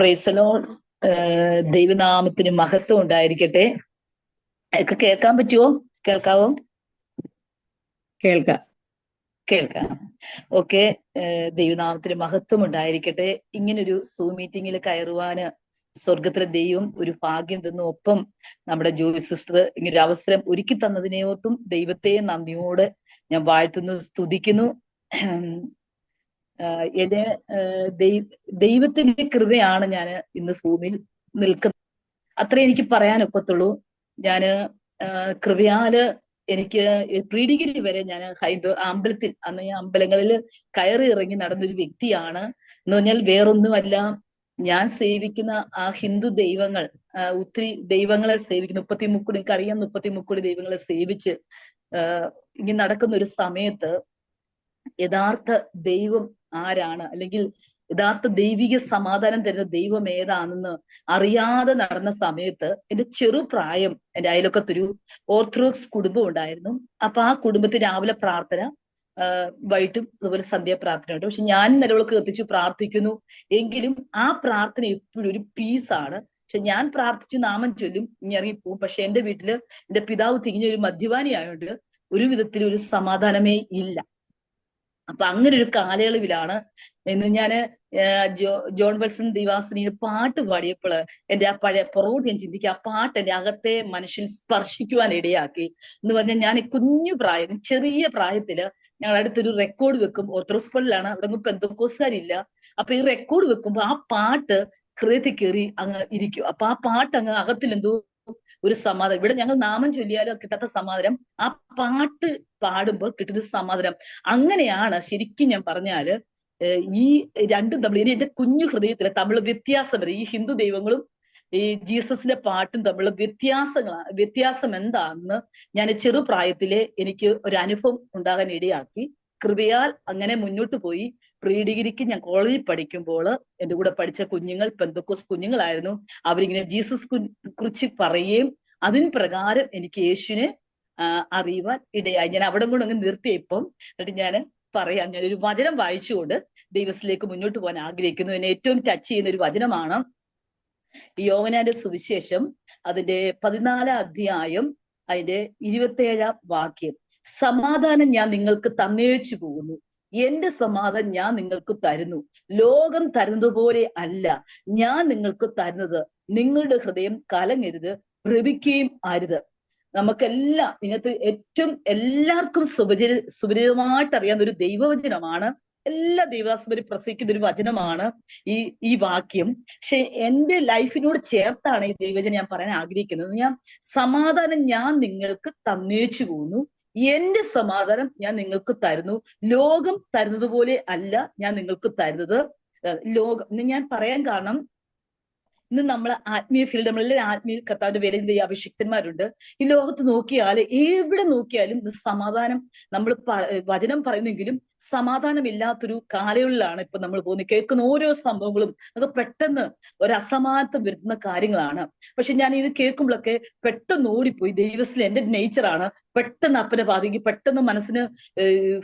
പ്രൈസലോ ദൈവനാമത്തിന് മഹത്വം ഉണ്ടായിരിക്കട്ടെ? ഒക്കെ കേൾക്കാൻ പറ്റുമോ കേൾക്കാവോ? കേൾക്കാം. കേൾക്കാം. ഓക്കെ ദൈവനാമത്തിന് മഹത്വം ഉണ്ടായിരിക്കട്ടെ. ഇങ്ങനൊരു സൂ മീറ്റിങ്ങിൽ കയറുവാന് സ്വർഗത്തിലെ ദൈവം ഒരു ഭാഗ്യം തന്നു. ഒപ്പം നമ്മുടെ ജോയി സിസ്റ്റർ ഇങ്ങനൊരു അവസരം ഒരുക്കി തന്നതിനെ ഓർത്തും ദൈവത്തെ നന്ദിയോട് ഞാൻ വാഴ്ത്തുന്നു സ്തുതിക്കുന്നു. എന്നെ ദൈവത്തിന്റെ കൃപയാണ് ഞാൻ ഇന്ന് ഭൂമിയിൽ നിൽക്കുന്നത്. അത്രേ എനിക്ക് പറയാനൊക്കത്തുള്ളൂ. ഞാൻ ആഹ് കൃപയാൽ എനിക്ക് പ്രീ ഡിഗ്രി വരെ ഞാൻ ഹൈന്ദവ അമ്പലത്തിൽ അന്ന് ഈ അമ്പലങ്ങളിൽ കയറി ഇറങ്ങി നടന്നൊരു വ്യക്തിയാണ്. എന്ന് പറഞ്ഞാൽ വേറൊന്നുമല്ല ഞാൻ സേവിക്കുന്ന ആ ഹിന്ദു ദൈവങ്ങൾ ഒത്തിരി ദൈവങ്ങളെ സേവിക്കുന്നു. മുപ്പത്തി മുക്കുടി എനിക്ക് അറിയാം മുപ്പത്തി മുക്കുടി ദൈവങ്ങളെ സേവിച്ച് ഇങ്ങനെ നടക്കുന്ന ഒരു സമയത്ത് യഥാർത്ഥ ദൈവം ആരാണ്? അല്ലെങ്കിൽ യഥാർത്ഥ ദൈവിക സമാധാനം തരുന്ന ദൈവം ഏതാണെന്ന് അറിയാതെ നടന്ന സമയത്ത് എന്റെ ചെറുപ്രായം എന്റെ അയലൊക്കത്തൊരു ഓർത്തഡോക്സ് കുടുംബം ഉണ്ടായിരുന്നു. അപ്പൊ ആ കുടുംബത്തിൽ രാവിലെ പ്രാർത്ഥന വൈകിട്ടും അതുപോലെ സന്ധ്യ പ്രാർത്ഥന ഉണ്ട്. പക്ഷെ ഞാൻ നിലവിളക്ക് കത്തിച്ച് പ്രാർത്ഥിക്കുന്നു. എങ്കിലും ആ പ്രാർത്ഥന എപ്പോഴും ഒരു പീസാണ് പക്ഷെ ഞാൻ പ്രാർത്ഥിച്ച് നാമം ചൊല്ലും ഇനി ഇറങ്ങിപ്പോവും പക്ഷെ എന്റെ വീട്ടിൽ എന്റെ പിതാവ് തിരിഞ്ഞ ഒരു മദ്യപാനി ആയതുകൊണ്ട് ഒരു വിധത്തിൽ ഒരു സമാധാനമേ ഇല്ല. അപ്പൊ അങ്ങനെ ഒരു കാലയളവിലാണ് എന്ന് ഞാൻ ജോ ജോൺ വെൽസൺ ദിവാസിനിയുടെ പാട്ട് പാടിയപ്പോൾ എന്റെ ആ പഴയ പുറകോട്ട് ഞാൻ ചിന്തിക്കുക ആ പാട്ട് എന്റെ അകത്തെ മനുഷ്യൻ സ്പർശിക്കുവാൻ ഇടയാക്കി എന്ന് പറഞ്ഞാൽ ഞാൻ കുഞ്ഞു പ്രായം ചെറിയ പ്രായത്തിൽ ഞങ്ങൾ അടുത്തൊരു റെക്കോർഡ് വെക്കും ഓർത്തഡോക്സ് പള്ളിയിലാണ് അവിടെ പെന്തക്കോസുകാരില്ല അപ്പൊ ഈ റെക്കോർഡ് വെക്കുമ്പോൾ ആ പാട്ട് ഹൃദയത്തിൽ കയറി അങ്ങ് ഇരിക്കും. അപ്പൊ ആ പാട്ട് അങ്ങ് അകത്തിൽ എന്തോ ഒരു സമാധാനം. ഇവിടെ ഞങ്ങൾ നാമം ചൊല്ലിയാലോ കിട്ടാത്ത സമാധാനം. ആ പാട്ട് പാടുമ്പോൾ കിട്ടുന്ന സമാധാനം. അങ്ങനെയാണ് ശരിക്കും ഞാൻ പറഞ്ഞാൽ ഈ രണ്ടും തമ്മിൽ ഇനി എന്റെ കുഞ്ഞു ഹൃദയത്തിൽ തമ്മിൽ വ്യത്യാസം വരും. ഈ ഹിന്ദു ദൈവങ്ങളും ഈ ജീസസിന്റെ പാട്ടും തമ്മിലുള്ള വ്യത്യാസങ്ങൾ വ്യത്യാസം എന്താണെന്ന് ഞാൻ ചെറുപ്രായത്തിലെ എനിക്ക് ഒരു അനുഭവം ഉണ്ടാകാൻ ഇടയാക്കി. കൃപയാൽ അങ്ങനെ മുന്നോട്ട് പോയി. പ്രീ ഡിഗ്രിക്ക് ഞാൻ കോളേജിൽ പഠിക്കുമ്പോൾ എന്റെ കൂടെ പഠിച്ച കുഞ്ഞുങ്ങൾ പെന്തക്കോസ് കുഞ്ഞുങ്ങളായിരുന്നു. അവരിങ്ങനെ ജീസസ് കുറിച്ച് പറയുകയും അതിന് പ്രകാരം എനിക്ക് യേശുവിനെ അറിയുവാൻ ഇടയായി. ഞാൻ അവിടെ കൊണ്ട് അങ്ങ് നിർത്തിയപ്പം എന്നിട്ട് ഞാൻ പറയാം. ഞാനൊരു വചനം വായിച്ചുകൊണ്ട് ദൈവത്തിലേക്ക് മുന്നോട്ട് പോകാൻ ആഗ്രഹിക്കുന്നു. എന്നെ ഏറ്റവും ടച്ച് ചെയ്യുന്ന ഒരു വചനമാണ് യോവനാന്റെ സുവിശേഷം അതിന്റെ പതിനാലാം അധ്യായം അതിന്റെ ഇരുപത്തേഴാം വാക്യം. സമാധാനം ഞാൻ നിങ്ങൾക്ക് തന്നേച്ചു പോകുന്നു എന്റെ സമാധാനം ഞാൻ നിങ്ങൾക്ക് തരുന്നു. ലോകം തരുന്നത് പോലെ അല്ല. ഞാൻ നിങ്ങൾക്ക് തരുന്നത് നിങ്ങളുടെ ഹൃദയം കലങ്ങരുത് ഭ്രമിക്കുകയും അരുത്. നമുക്കെല്ലാം ഇതിനകത്ത് ഏറ്റവും എല്ലാവർക്കും സുപരിചി സുപരിചിതമായിട്ട് അറിയാവുന്ന ഒരു ദൈവവചനമാണ്. എല്ലാ ദൈവാസ്മരി പ്രസംഗിക്കുന്ന ഒരു വചനമാണ് ഈ ഈ വാക്യം. പക്ഷെ എന്റെ ലൈഫിനോട് ചേർത്താണ് ഈ ദൈവചനം ഞാൻ പറയാൻ ആഗ്രഹിക്കുന്നത്. ഞാൻ സമാധാനം ഞാൻ നിങ്ങൾക്ക് തന്നേച്ചു പോകുന്നു എന്റെ സമാധാനം ഞാൻ നിങ്ങൾക്ക് തരുന്നു. ലോകം തരുന്നത് പോലെ അല്ല ഞാൻ നിങ്ങൾക്ക് തരുന്നത്. ലോകം ഞാൻ പറയാൻ കാരണം ഇന്ന് നമ്മൾ ആത്മീയ ഫീൽഡ് നമ്മളെല്ലാം ആത്മീയ കർത്താവിന്റെ പേരിൽ ഈ അഭിഷിക്തന്മാരുണ്ട്. ഈ ലോകത്ത് നോക്കിയാൽ എവിടെ നോക്കിയാലും സമാധാനം നമ്മൾ വചനം പറയുന്നെങ്കിലും സമാധാനമില്ലാത്തൊരു കാലയളവിലാണ് ഇപ്പൊ നമ്മൾ പോകുന്നത്. കേൾക്കുന്ന ഓരോ സംഭവങ്ങളും അത് പെട്ടെന്ന് ഒരു അസമാനത്വം വരുന്ന കാര്യങ്ങളാണ്. പക്ഷെ ഞാൻ ഇത് കേൾക്കുമ്പോഴൊക്കെ പെട്ടെന്ന് ഓടിപ്പോയി. ദൈവത്തിൽ എന്റെ നേച്ചറാണ് പെട്ടെന്ന് അപ്പനെ ബാധിക്കും. പെട്ടെന്ന് മനസ്സിന്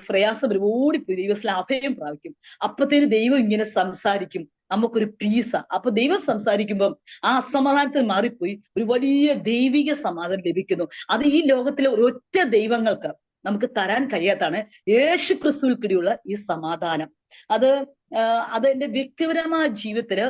പ്രയാസം വരും. ഓടിപ്പോയി. ദൈവത്തിൽ അഭയം പ്രാപിക്കും. അപ്പത്തേന് ദൈവം ഇങ്ങനെ സംസാരിക്കും. നമുക്കൊരു പീസ അപ്പൊ ദൈവം സംസാരിക്കുമ്പോൾ ആ അസമാധാനത്തിൽ മാറിപ്പോയി ഒരു വലിയ ദൈവിക സമാധാനം ലഭിക്കുന്നു. അത് ഈ ലോകത്തിലെ ഒരൊറ്റ ദൈവങ്ങൾക്ക് നമുക്ക് തരാൻ കഴിയാത്താണ് യേശു ക്രിസ്തുവിൽ കൂടിയുള്ള ഈ സമാധാനം. അത് അത് എന്റെ വ്യക്തിപരമായ ജീവിതത്തിൽ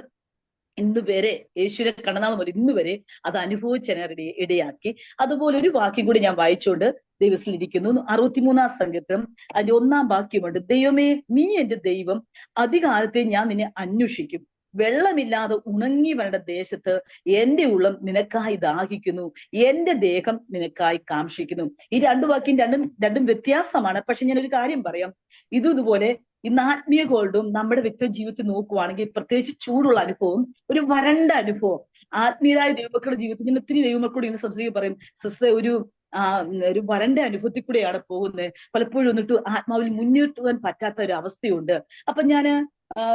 ഇന്ന് വരെ യേശുവിനെ കണ്ണനാൾ മുതൽ ഇന്ന് വരെ അത് അനുഭവിച്ചതിനെ ഇടയാക്കി. അതുപോലെ ഒരു വാക്യം കൂടി ഞാൻ വായിച്ചുകൊണ്ട് ദൈവത്തിൽ ഇരിക്കുന്നു. അറുപത്തിമൂന്നാം സംഘത്തിലും അതിന്റെ ഒന്നാം വാക്യമുണ്ട്. ദൈവമേ നീ എന്റെ ദൈവം അധികാലത്തെ ഞാൻ നിന്നെ അന്വേഷിക്കും. വെള്ളമില്ലാതെ ഉണങ്ങി വരേണ്ട ദേശത്ത് എന്റെ ഉള്ളം നിനക്കായി ദാഹിക്കുന്നു. എന്റെ ദേഹം നിനക്കായി കാംക്ഷിക്കുന്നു. ഈ രണ്ടു വാക്യം രണ്ടും രണ്ടും വ്യത്യാസമാണ്. പക്ഷെ ഞാൻ ഒരു കാര്യം പറയാം. ഇതും ഇതുപോലെ ഇന്ന് ആത്മീയ ഗോൾഡും നമ്മുടെ വ്യക്തി ജീവിതത്തിൽ നോക്കുവാണെങ്കിൽ പ്രത്യേകിച്ച് ചൂടുള്ള അനുഭവം ഒരു വരണ്ട അനുഭവം. ആത്മീയരായ ദൈവമക്കളുടെ ജീവിതത്തിൽ ഞാൻ ഒത്തിരി ദൈവമക്കളോട് ഇങ്ങനെ സംസാരിക്കും പറയും സിസ്റ്റർ ഒരു ആ ഒരു വരണ്ട അനുഭവത്തിൽ കൂടെയാണ് പോകുന്നത്. പലപ്പോഴും എന്നിട്ട് ആത്മാവിൽ മുന്നോട്ട് പോകാൻ പറ്റാത്ത ഒരു അവസ്ഥയുണ്ട്. അപ്പൊ ഞാൻ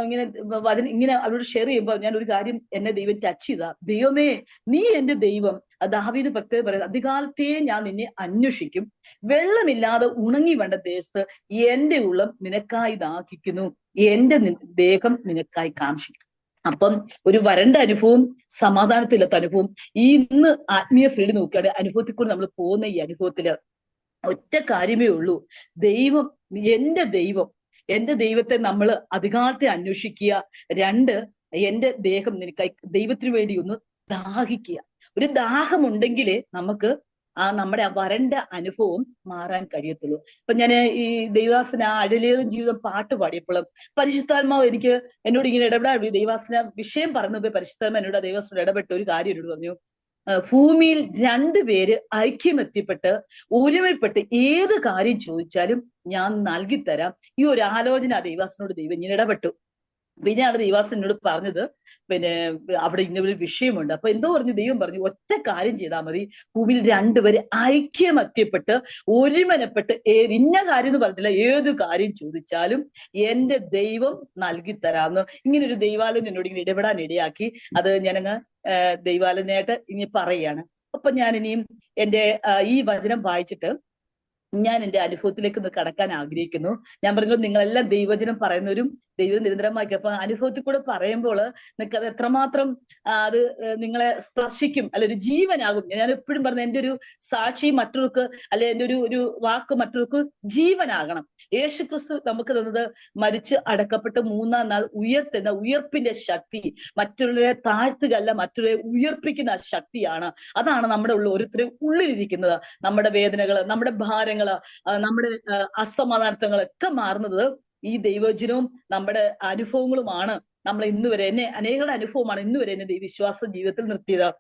ഇങ്ങനെ അതിന് ഇങ്ങനെ അവരോട് ഷെയർ ചെയ്യുമ്പോൾ ഞാൻ ഒരു കാര്യം എന്നെ ദൈവം ടച്ച് ചെയ്ത. ദൈവമേ നീ എന്റെ ദൈവം. ദാവീദ് ഭക്തർ പറയുന്നത് അധികാലത്തെ ഞാൻ നിന്നെ അന്വേഷിക്കും. വെള്ളമില്ലാതെ ഉണങ്ങി വേണ്ട ദേശത്ത് എന്റെ ഉള്ളം നിനക്കായി ദാഹിക്കുന്നു. എന്റെ ദേഹം നിനക്കായി കാംക്ഷിക്കും അപ്പം ഒരു വരണ്ട അനുഭവം സമാധാനത്തില്ലാത്ത അനുഭവം ഈ ഇന്ന് ആത്മീയ ഫീൽഡ് നോക്കുകയാണെങ്കിൽ അനുഭവത്തിൽ കൂടി നമ്മൾ പോകുന്ന ഈ അനുഭവത്തിൽ ഒറ്റ കാര്യമേ ഉള്ളൂ. ദൈവം എന്റെ ദൈവം എന്റെ ദൈവത്തെ നമ്മൾ അധികാരത്തെ അന്വേഷിക്കുക. രണ്ട് എന്റെ ദേഹം നിനക്കായി ദൈവത്തിന് വേണ്ടി ഒന്ന് ദാഹിക്കുക. ഒരു ദാഹമുണ്ടെങ്കിലേ നമുക്ക് ആ നമ്മുടെ വരണ്ട അനുഭവം മാറാൻ കഴിയത്തുള്ളൂ. ഇപ്പൊ ഞാൻ ഈ ദൈവാസന അഴലേറും ജീവിതം പാട്ട് പാടിയപ്പോഴും പരിശുദ്ധാത്മാവ് എനിക്ക് എന്നോട് ഇങ്ങനെ ഇടപെടാൻ ദൈവാസന വിഷയം പറഞ്ഞപ്പോ പരിശുദ്ധാത്മ എന്നോട് ദൈവാസന ഇടപെട്ട ഒരു കാര്യം എന്നോട് പറഞ്ഞു. ഭൂമിയിൽ രണ്ടുപേര് ഐക്യമെത്തിപ്പെട്ട് ഒരുമപ്പെട്ട് ഏത് കാര്യം ചോദിച്ചാലും ഞാൻ നൽകിത്തരാം. ഈ ഒരു ആലോചന ദൈവാസനോട് ദൈവം ഇങ്ങനെ ഇടപെട്ടു. പിന്നെയാണ് ദൈവാസൻ എന്നോട് പറഞ്ഞത് പിന്നെ അവിടെ ഇങ്ങനെ ഒരു വിഷയമുണ്ട്. അപ്പൊ എന്തോ പറഞ്ഞു ദൈവം പറഞ്ഞു ഒറ്റ കാര്യം ചെയ്താൽ മതി. ഭൂമിയിൽ രണ്ടുപേര് ഐക്യമത്യപ്പെട്ട് ഒരുമനപ്പെട്ട് ഇന്ന കാര്യം എന്ന് പറഞ്ഞില്ല ഏത് കാര്യം ചോദിച്ചാലും എന്റെ ദൈവം നൽകി തരാമെന്ന്. ഇങ്ങനെ ഒരു ദൈവാലയം എന്നോട് ഇങ്ങനെ ഇടപെടാൻ ഇടയാക്കി. അത് ഞാനങ്ങ് ദൈവാലയനായിട്ട് ഇനി പറയാണ് അപ്പൊ ഞാൻ ഇനിയും എന്റെ ഈ വചനം വായിച്ചിട്ട് ഞാൻ എന്റെ അനുഭവത്തിലേക്ക് കടക്കാൻ ആഗ്രഹിക്കുന്നു. ഞാൻ പറഞ്ഞു നിങ്ങളെല്ലാം ദൈവജനം പറയുന്നവരും ദൈവം നിരന്തരമാക്കി. അപ്പൊ അനുഭവത്തിൽ കൂടെ പറയുമ്പോൾ നിങ്ങൾക്ക് അത് എത്രമാത്രം അത് നിങ്ങളെ സ്പർശിക്കും അല്ല ഒരു ജീവനാകും. ഞാൻ എപ്പോഴും പറഞ്ഞ എന്റെ ഒരു സാക്ഷി മറ്റൊർക്ക് അല്ലെ എന്റെ ഒരു ഒരു വാക്ക് മറ്റൊർക്ക് ജീവനാകണം. യേശു ക്രിസ്തു നമുക്ക് തന്നത് മരിച്ച് അടക്കപ്പെട്ട് മൂന്നാം നാൾ ഉയർത്തുന്ന ഉയർപ്പിന്റെ ശക്തി മറ്റുള്ളവരെ താഴ്ത്തുകയല്ല മറ്റുള്ളവരെ ഉയർപ്പിക്കുന്ന ശക്തിയാണ്. അതാണ് നമ്മുടെ ഉള്ള ഓരോരുത്തരും ഉള്ളിലിരിക്കുന്നത്. നമ്മുടെ വേദനകൾ നമ്മുടെ ഭാരങ്ങൾ നമ്മുടെ അസമാധാനത്വങ്ങളൊക്കെ മാറുന്നത് ഈ ദൈവജനവും നമ്മുടെ അനുഭവങ്ങളുമാണ്. നമ്മൾ ഇന്നുവരെ എന്നെ അനേകളുടെ അനുഭവമാണ് ഇന്നുവരെ എന്നെ ദൈവവിശ്വാസ ജീവിതത്തിൽ നിർത്തിയത്.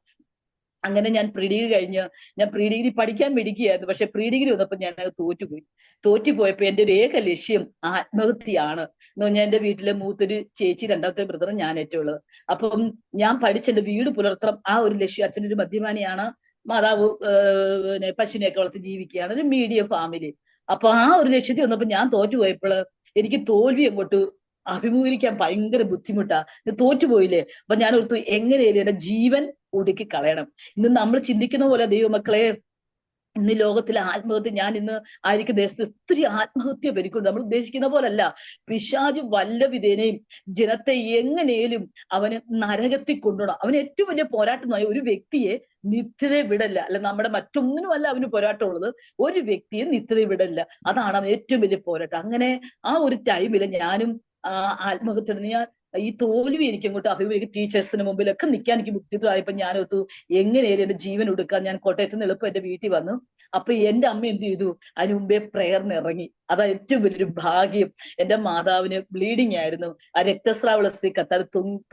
അങ്ങനെ ഞാൻ പ്രീ ഡിഗ്രി കഴിഞ്ഞ് ഞാൻ പ്രീ ഡിഗ്രി പഠിക്കാൻ മിടിക്കുകയായിരുന്നു പക്ഷെ പ്രീ ഡിഗ്രി വന്നപ്പോൾ ഞാൻ അത് തോറ്റുപോയി. തോറ്റുപോയപ്പോ എന്റെ ഒരു ഏക ലക്ഷ്യം ആത്മഹത്യയാണ്. എന്ന് പറഞ്ഞാൽ എന്റെ വീട്ടിലെ മൂത്തൊരു ചേച്ചി രണ്ടാമത്തെ ബ്രദറും ഞാൻ ഏറ്റവും ഉള്ളത്. അപ്പം ഞാൻ പഠിച്ച എന്റെ വീട് പുലർത്തണം ആ ഒരു ലക്ഷ്യം അച്ഛന്റെ ഒരു മദ്യപാനിയാണ്. മാതാവ് പിന്നെ പശുവിനെയൊക്കെ വളർത്തി ജീവിക്കുകയാണ് ഒരു മീഡിയം ഫാമിലി. അപ്പൊ ആ ഒരു ലക്ഷ്യത്തിൽ വന്നപ്പോ ഞാൻ തോറ്റുപോയപ്പോൾ എനിക്ക് തോൽവി അങ്ങോട്ട് അഭിമുഖീകരിക്കാൻ ഭയങ്കര ബുദ്ധിമുട്ടാ. തോറ്റുപോയില്ലേ? അപ്പൊ ഞാൻ ഓർത്തു എങ്ങനെയല്ലേ എന്റെ ജീവൻ ഒടുക്കി കളയണം. ഇന്ന് നമ്മൾ ചിന്തിക്കുന്ന പോലെ ദൈവമക്കളെ ഇന്ന് ലോകത്തിലെ ആത്മഹത്യ ഞാൻ ഇന്ന് ആയിരിക്കും ദേശത്ത് ഒത്തിരി ആത്മഹത്യ പെരുക്കുന്നു നമ്മൾ ഉദ്ദേശിക്കുന്ന പോലല്ല. പിശാജ് വല്ല വിധേനയും ജനത്തെ എങ്ങനെയും അവന് നരകത്തിൽ കൊണ്ടുപോകണം അവന് ഏറ്റവും വലിയ പോരാട്ടമായ ഒരു വ്യക്തിയെ നിത്യത വിടല്ല. അല്ല നമ്മുടെ മറ്റൊന്നിനുമല്ല അവന് പോരാട്ടമുള്ളത്. ഒരു വ്യക്തിയെ നിത്യത വിടല്ല. അതാണ് അവൻ ഏറ്റവും വലിയ പോരാട്ടം. അങ്ങനെ ആ ഒരു ടൈമിൽ ഞാനും ആത്മഹത്യ ഞാൻ ഈ തോൽവി എനിക്ക് ഇങ്ങോട്ട് അഭിമുഖിക്കും ടീച്ചേഴ്സിന് മുമ്പിലൊക്കെ നിൽക്കാൻ എനിക്ക് ബുദ്ധിമുട്ടായപ്പോൾ ഞാൻ ഒത്തു എങ്ങനെയാലും എന്റെ ജീവൻ എടുക്കാൻ ഞാൻ കോട്ടയത്ത് നിന്ന് എളുപ്പം എന്റെ വീട്ടിൽ വന്നു. അപ്പൊ എന്റെ അമ്മ എന്ത് ചെയ്തു? അതിന് മുമ്പേ പ്രയറിന് ഇറങ്ങി. അതാ ഏറ്റവും വലിയൊരു ഭാഗ്യം. എന്റെ മാതാവിന് ബ്ലീഡിങ് ആയിരുന്നു. ആ രക്തസ്രാവുള്ള സ്ത്രീ കത്താൽ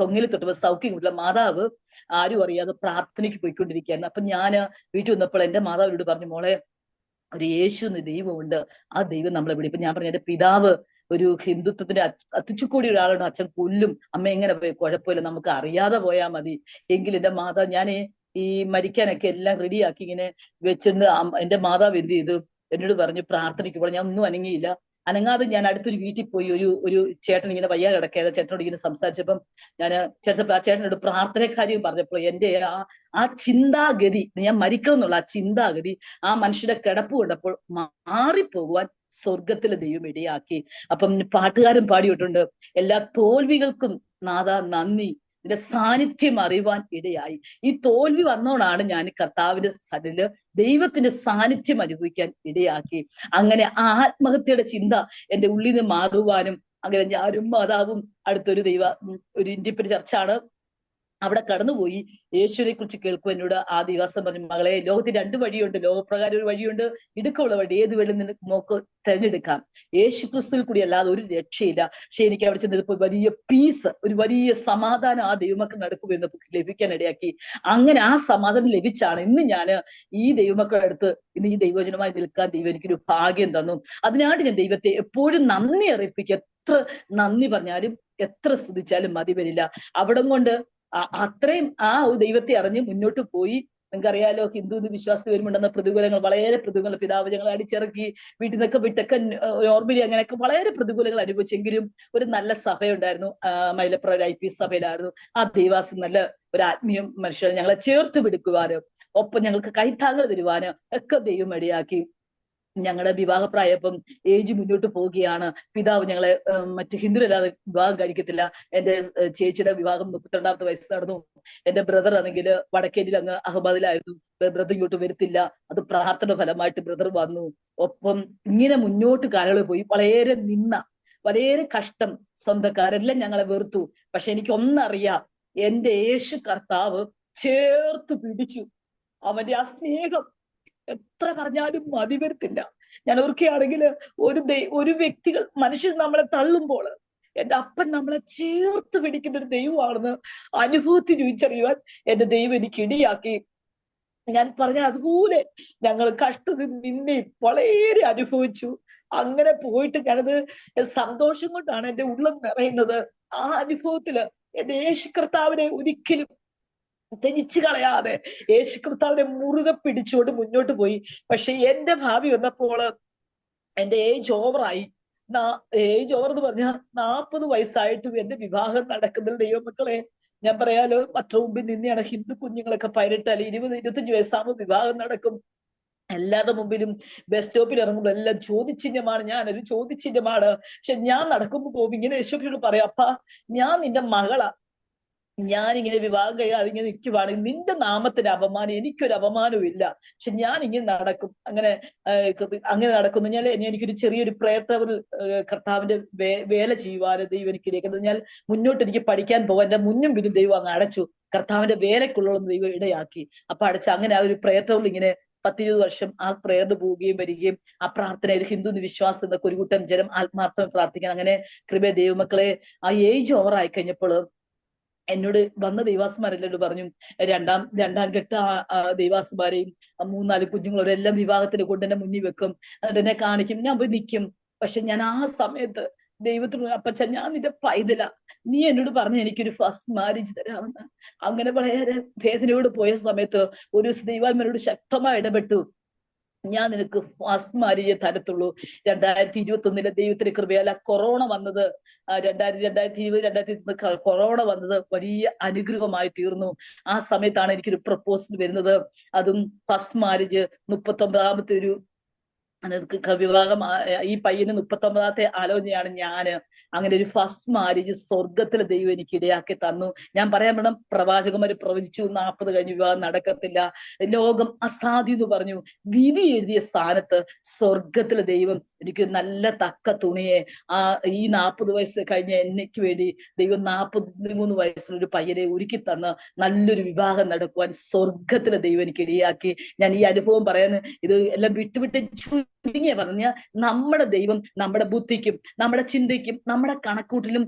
തൊങ്ങിൽ തൊട്ടപ്പോ സൗഖ്യം കിട്ടില്ല. മാതാവ് ആരും അറിയാതെ പ്രാർത്ഥനയ്ക്ക് പോയിക്കൊണ്ടിരിക്കുകയായിരുന്നു. അപ്പൊ ഞാൻ വീട്ടിൽ വന്നപ്പോൾ എന്റെ മാതാവിനോട് പറഞ്ഞു മോളെ ഒരു യേശു എന്ന ദൈവമുണ്ട്. ആ ദൈവം നമ്മളെ വിളിപ്പം. ഞാൻ പറഞ്ഞു എന്റെ പിതാവ് ഒരു ഹിന്ദുത്വത്തിന്റെ അത്തിച്ചുകൂടി ഒരാളുടെ അച്ഛൻ. കൊല്ലും. അമ്മ എങ്ങനെ പോയി? കുഴപ്പമില്ല. നമുക്ക് അറിയാതെ പോയാൽ മതി. എങ്കിൽ എന്റെ മാതാ ഞാൻ ഈ മരിക്കാനൊക്കെ എല്ലാം റെഡിയാക്കി ഇങ്ങനെ വെച്ചിട്ട് എന്റെ മാതാവ് എന്ത് ചെയ്തു? എന്നോട് പറഞ്ഞു പ്രാർത്ഥനയ്ക്കുമ്പോൾ ഞാൻ ഒന്നും അനങ്ങിയില്ല. അനങ്ങാതെ ഞാൻ അടുത്തൊരു വീട്ടിൽ പോയി ഒരു ഒരു ചേട്ടൻ ഇങ്ങനെ വയ്യാ കിടക്കാതെ ചേട്ടനോട് ഇങ്ങനെ സംസാരിച്ചപ്പം ഞാൻ ചേട്ടൻ ചേട്ടനോട് പ്രാർത്ഥനക്കാര്യം പറഞ്ഞപ്പോൾ എന്റെ ആ ആ ചിന്താഗതി ഞാൻ മരിക്കണം എന്നുള്ള ആ ചിന്താഗതി ആ മനുഷ്യരുടെ കിടപ്പ് കണ്ടപ്പോൾ മാറിപ്പോകുവാൻ സ്വർഗത്തിലെ ദൈവം ഇടയാക്കി. അപ്പം പാട്ടുകാരൻ പാടിയിട്ടുണ്ട് എല്ലാ തോൽവികൾക്കും നാഥ നന്ദി നിന്റെ സാന്നിധ്യം അറിയുവാൻ ഇടയായി. ഈ തോൽവി വന്നോണാണ് ഞാൻ കർത്താവിന്റെ സന്നിൽ ദൈവത്തിന്റെ സാന്നിധ്യം അനുഭവിക്കാൻ ഇടയാക്കി. അങ്ങനെ ആത്മഹത്യയുടെ ചിന്ത എന്റെ ഉള്ളിൽ നിന്ന് മാറുവാനും അങ്ങനെ ഞാനും മാതാവും അടുത്തൊരു ദൈവ ഒരു ഇന്ത്യപ്പൻ ചർച്ചാണ്. അവിടെ കടന്നുപോയി. യേശുവിനെ കുറിച്ച് കേൾക്കും എന്നോട് ആ ദിവസം പറഞ്ഞു മകളെ ലോകത്തിൽ രണ്ട് വഴിയുണ്ട്. ലോകപ്രകാരം ഒരു വഴിയുണ്ട്. ഇടുക്കമുള്ള വഴി ഏത് വഴി നിന്ന് മോക്ക് തിരഞ്ഞെടുക്കാം. യേശു ക്രിസ്തുവിൽ കൂടി അല്ലാതെ ഒരു രക്ഷയില്ല. പക്ഷെ എനിക്ക് അവിടെ ചെന്നപ്പോൾ വലിയ പീസ് ഒരു വലിയ സമാധാനം ആ ദൈവമക്കൾ നടക്കുമെന്ന് ലഭിക്കാൻ ഇടയാക്കി. അങ്ങനെ ആ സമാധാനം ലഭിച്ചാണ് ഇന്ന് ഞാൻ ഈ ദൈവമക്കളുടെ അടുത്ത് ഇന്ന് ഈ ദൈവജനമായി നിൽക്കാൻ ദൈവം എനിക്കൊരു ഭാഗ്യം തന്നു. അതിനായിട്ട് ഞാൻ ദൈവത്തെ എപ്പോഴും നന്ദി അറിയിപ്പിക്കുക എത്ര നന്ദി പറഞ്ഞാലും എത്ര സ്തുതിച്ചാലും മതി വരില്ല. അവിടം കൊണ്ട് അത്രയും ആ ഒരു ദൈവത്തെ അറിഞ്ഞ് മുന്നോട്ട് പോയി. നിങ്ങൾക്കറിയാലോ ഹിന്ദു വിശ്വാസത്തിൽ വരുമ്പോണ്ടെന്ന പ്രതികൂലങ്ങൾ വളരെ പ്രതികൂല പിതാവ് ഞങ്ങൾ അടിച്ചിറക്കി വീട്ടിൽ നിന്നൊക്കെ വിട്ടൊക്കെ നോർമലി അങ്ങനെയൊക്കെ വളരെ പ്രതികൂലങ്ങൾ അനുഭവിച്ചെങ്കിലും ഒരു നല്ല സഭയുണ്ടായിരുന്നു. മൈലപ്ര ഒരു ഐ പി സഭയിലായിരുന്നു. ആ ദൈവാസം നല്ല ഒരു ആത്മീയ മനുഷ്യർ ഞങ്ങളെ ചേർത്ത് പിടിക്കുവാനും ഒപ്പം ഞങ്ങൾക്ക് കൈത്താങ്ങൾ തരുവാനും ഒക്കെ ദൈവം ഇടയാക്കി ഞങ്ങളുടെ വിവാഹപ്രായപ്പം ഏജ് മുന്നോട്ട് പോവുകയാണ്. പിതാവ് ഞങ്ങളെ മറ്റ് ഹിന്ദുരല്ലാതെ വിവാഹം കഴിക്കത്തില്ല. എന്റെ ചേച്ചിയുടെ വിവാഹം മുപ്പത്തിരണ്ടാമത്തെ വയസ്സ് നടന്നു. എന്റെ ബ്രദർ ആണെങ്കിൽ വടക്കേരിൽ അങ്ങ് അഹമ്മദിലായിരുന്നു. ബ്രദർ ഇങ്ങോട്ട് വരത്തില്ല. അത് പ്രാർത്ഥന ഫലമായിട്ട് ബ്രദർ വന്നു. ഒപ്പം ഇങ്ങനെ മുന്നോട്ട് കാലങ്ങൾ പോയി വളരെ നിന്ന വളരെ കഷ്ടം സ്വന്തക്കാരെല്ലാം ഞങ്ങളെ വെറുത്തു. പക്ഷെ എനിക്ക് ഒന്നറിയാം എന്റെ യേശു കർത്താവ് ചേർത്ത് പിടിച്ചു. അവന്റെ ആ സ്നേഹം എത്ര പറഞ്ഞാലും മതി വരത്തില്ല. ഞാൻ ഓർക്കുകയാണെങ്കിൽ ഒരു ഒരു വ്യക്തികൾ മനുഷ്യൻ നമ്മളെ തള്ളുമ്പോൾ എന്റെ അപ്പൻ നമ്മളെ ചേർത്ത് പിടിക്കുന്ന ഒരു ദൈവമാണെന്ന് അനുഭവത്തിൽ ചോദിച്ചറിയുവാൻ എന്റെ ദൈവം എനിക്ക് ഇടിയാക്കി. ഞാൻ പറഞ്ഞ അതുപോലെ ഞങ്ങൾ കഷ്ടത നിന്നെ വളരെ അനുഭവിച്ചു. അങ്ങനെ പോയിട്ട് ഞാനത് സന്തോഷം കൊണ്ടാണ് എന്റെ ഉള്ളം നിറയുന്നത്. ആ അനുഭവത്തിൽ എന്റെ യേശു കർത്താവിനെ ഒരിക്കലും ത്യജിച്ചു കളയാതെ യേശു കർത്താവിനെ മുറുകെ പിടിച്ചുകൊണ്ട് മുന്നോട്ട് പോയി. പക്ഷെ എന്റെ ഭാവി വന്നപ്പോൾ എന്റെ ഏജ് ഓവറായി ഏജ് ഓവർ എന്ന് പറഞ്ഞാൽ നാൽപ്പത് വയസ്സായിട്ടും എന്റെ വിവാഹം നടക്കുന്നില്ല ദൈവമക്കളെ ഞാൻ പറയാലോ മറ്റു മുമ്പിൽ നിന്നെയാണ് ഹിന്ദു കുഞ്ഞുങ്ങളൊക്കെ പതിനെട്ട് അല്ലെങ്കിൽ ഇരുപത് ഇരുപത്തഞ്ച് വയസ്സാകുമ്പോൾ വിവാഹം നടക്കും. എല്ലാവരുടെ മുമ്പിലും ബസ് സ്റ്റോപ്പിൽ ഇറങ്ങുമ്പോൾ എല്ലാം ചോദ്യചിഹ്നമാണ് ഞാൻ ഒരു ചോദ്യചിഹ്നമാണ് പക്ഷെ ഞാൻ നടക്കുമ്പോൾ പോകും ഇങ്ങനെ യേശോപ്പിനോട് പറയാം അപ്പ ഞാൻ നിന്റെ മകളാ. ഞാൻ ഇങ്ങനെ വിവാഹം കഴിയാതെ ഇങ്ങനെ നിൽക്കുവാണെങ്കിൽ നിന്റെ നാമത്തിന് അപമാനം എനിക്കൊരു അപമാനവും ഇല്ല. പക്ഷെ ഞാൻ ഇങ്ങനെ നടക്കും. അങ്ങനെ അങ്ങനെ നടക്കുന്നു. ഞാൻ എനിക്കൊരു ചെറിയൊരു പ്രയർ ടവറിൽ കർത്താവിന്റെ വേല ചെയ്യുവാൻ ദൈവം എനിക്ക് ഇടയാക്കുന്നത് ഞാൻ മുന്നോട്ട് എനിക്ക് പഠിക്കാൻ പോകാൻ എന്റെ മുന്നും പിന്നും ദൈവം അങ്ങ് അടച്ചു. കർത്താവിന്റെ വേലക്കുള്ള ദൈവം ഇടയാക്കി. അപ്പൊ അടച്ച് അങ്ങനെ ആ ഒരു പ്രയർ ടവറിൽ ഇങ്ങനെ പത്തിരുപത് വർഷം ആ പ്രയറിന് പോവുകയും വരികയും ആ പ്രാർത്ഥന ഒരു ഹിന്ദു വിശ്വാസം എന്നൊക്കെ ഒരു കൂട്ടം ജനം ആത്മാർത്ഥം പ്രാർത്ഥിക്കാൻ. അങ്ങനെ കൃപ ദൈവമക്കളെ ആ ഏജ് ഓവർ ആയി കഴിഞ്ഞപ്പോൾ എന്നോട് വന്ന ദൈവാസ്മാരെല്ലാം പറഞ്ഞു രണ്ടാം രണ്ടാം ഘട്ട ദൈവാസുമാരെയും മൂന്നാൽ കുഞ്ഞുങ്ങളും എല്ലാം മൂന്നാൽ കുഞ്ഞുങ്ങളോടെല്ലാം വിവാഹത്തിന് കൊണ്ട് എന്നെ മുന്നിൽ വെക്കും. എന്നിട്ട് എന്നെ കാണിക്കും. ഞാൻ പോയി നിൽക്കും പക്ഷെ ഞാൻ ആ സമയത്ത് ദൈവത്തിന് അപ്പച്ച ഞാൻ നിന്റെ പൈതല. നീ എന്നോട് പറഞ്ഞു എനിക്കൊരു ഫസ്റ്റ് മാരേജ് തരാമെന്ന്. അങ്ങനെ വളരെ വേദനയോട് പോയ സമയത്ത് ഒരു ദൈവാത്മനോട് ശക്തമായി ഇടപെട്ടു. ഞാൻ നിനക്ക് മാരേജ് തരത്തുള്ളൂ. രണ്ടായിരത്തി ഇരുപത്തി ഒന്നിലെ ദൈവത്തിന്റെ കൃപയല്ല കൊറോണ വന്നത് രണ്ടായിരത്തി രണ്ടായിരത്തി ഇരുപത് രണ്ടായിരത്തി ഇരുപത് കൊറോണ വന്നത് വലിയ അനുഗ്രഹമായി തീർന്നു. ആ സമയത്താണ് എനിക്കൊരു പ്രപ്പോസൽ വരുന്നത്. അതും ഫസ്റ്റ് മാരേജ് മുപ്പത്തി ഒമ്പതാമത്തെ ഒരു അതൊക്കെ ക- വിവാഹം ഈ പയ്യന് മുപ്പത്തൊമ്പതാമത്തെ ആലോചനയാണ് ഞാൻ. അങ്ങനെ ഒരു ഫസ്റ്റ് മാരേജ് സ്വർഗത്തിലെ ദൈവം എനിക്ക് ഇടയാക്കി തന്നു. ഞാൻ പറയാൻ വേണം പ്രവാചകന്മാര് പ്രവചിച്ചു നാൽപ്പത് കഴിഞ്ഞ് വിവാഹം നടക്കത്തില്ല. ലോകം അസാധ്യ എന്ന് പറഞ്ഞു. വിധി എഴുതിയ സ്ഥാനത്ത് സ്വർഗത്തിലെ ദൈവം എനിക്ക് നല്ല തക്ക തുണിയെ ആ ഈ നാൽപ്പത് വയസ്സ് കഴിഞ്ഞ എന്നയ്ക്ക് വേണ്ടി ദൈവം നാൽപ്പത്തി മൂന്ന് വയസ്സിലൊരു പയ്യനെ ഒരുക്കി തന്ന് നല്ലൊരു വിവാഹം നടക്കുവാൻ സ്വർഗത്തിലെ ദൈവം എനിക്ക് ഇടയാക്കി. ഞാൻ ഈ അനുഭവം പറയാൻ ഇത് എല്ലാം വിട്ടുവിട്ട് ചുരുങ്ങിയ പറഞ്ഞ നമ്മുടെ ദൈവം നമ്മുടെ ബുദ്ധിക്കും നമ്മുടെ ചിന്തയ്ക്കും നമ്മുടെ കണക്കൂട്ടിലും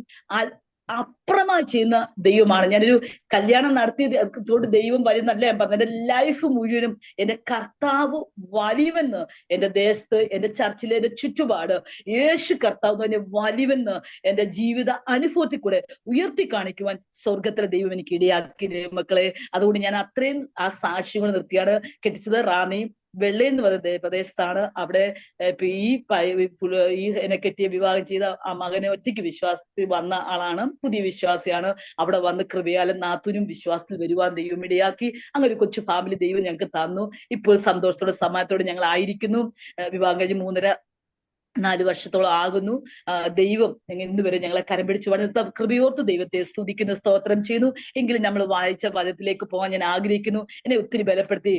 അപ്പുറമായി ചെയ്യുന്ന ദൈവമാണ്. ഞാനൊരു കല്യാണം നടത്തിയത് അതുകൊണ്ട് ദൈവം വരുന്നല്ല ഞാൻ പറഞ്ഞത്. എന്റെ ലൈഫ് മുഴുവനും എന്റെ കർത്താവ് വലിവെന്ന് എന്റെ ദേശത്ത് എന്റെ ചർച്ചിലെ എന്റെ ചുറ്റുപാട് യേശു കർത്താവ് തന്നെ വലിവെന്ന് എന്റെ ജീവിത അനുഭവത്തിൽ കൂടെ ഉയർത്തി കാണിക്കുവാൻ സ്വർഗത്തിലെ ദൈവം എനിക്ക് ഇടയാക്കി. മക്കളെ അതുകൊണ്ട് ഞാൻ അത്രയും ആ സാക്ഷ്യങ്ങൾ നിർത്തിയാണ് കെട്ടിച്ചത്. റാന്നി വെള്ളി എന്ന് പറയുന്ന പ്രദേശത്താണ് അവിടെ ഈ ഈ എന്നെ കെട്ടിയ വിവാഹം ചെയ്ത ആ മകനെ ഒറ്റയ്ക്ക് വിശ്വാസത്തിൽ വന്ന ആളാണ്. പുതിയ വിശ്വാസിയാണ്. അവിടെ വന്ന് കൃപയാലും നാത്തൂനും വിശ്വാസത്തിൽ വരുവാൻ ദൈവം ഇടയാക്കി അങ്ങനെ ഒരു കൊച്ചു ഫാമിലി ദൈവം ഞങ്ങൾക്ക് തന്നു. ഇപ്പോൾ സന്തോഷത്തോടെ സമാനത്തോടെ ഞങ്ങൾ ആയിരിക്കുന്നു. വിവാഹം കഴിഞ്ഞ് മൂന്നര നാല് വർഷത്തോളം ആകുന്നു. ദൈവം ഇന്ന് വരെ ഞങ്ങളെ കരം പിടിച്ചു വളർത്ത കൃപയോർത്ത് ദൈവത്തെ സ്തുതിക്കുന്ന സ്തോത്രം ചെയ്യുന്നു. എങ്കിലും നമ്മൾ വായിച്ച പദത്തിലേക്ക് പോകാൻ ഞാൻ ആഗ്രഹിക്കുന്നു. എന്നെ ഒത്തിരി ബലപ്പെടുത്തി.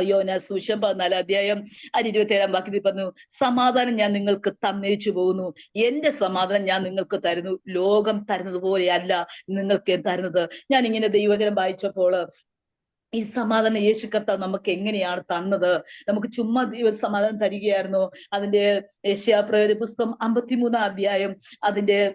യോന സൂക്ഷ്യം പതിനാല് അധ്യായം അതിന് ഇരുപത്തി ഏഴാം വാക്യത്തിൽ പറഞ്ഞു സമാധാനം ഞാൻ നിങ്ങൾക്ക് തന്നേച്ചു പോകുന്നു. എന്റെ സമാധാനം ഞാൻ നിങ്ങൾക്ക് തരുന്നു. ലോകം തരുന്നത് പോലെയല്ല നിങ്ങൾക്ക് തരുന്നത്. ഞാൻ ഇങ്ങനെ ദൈവജനം വായിച്ചപ്പോൾ ഈ സമാധാനം യേശു കർത്താവ് നമുക്ക് എങ്ങനെയാണ് തന്നത്? നമുക്ക് ചുമ്മാ ദൈവ സമാധാനം തരികയായിരുന്നു. അതിന്റെ ഏഷ്യാപ്രവര പുസ്തകം അമ്പത്തിമൂന്നാം അധ്യായം അതിന്റെ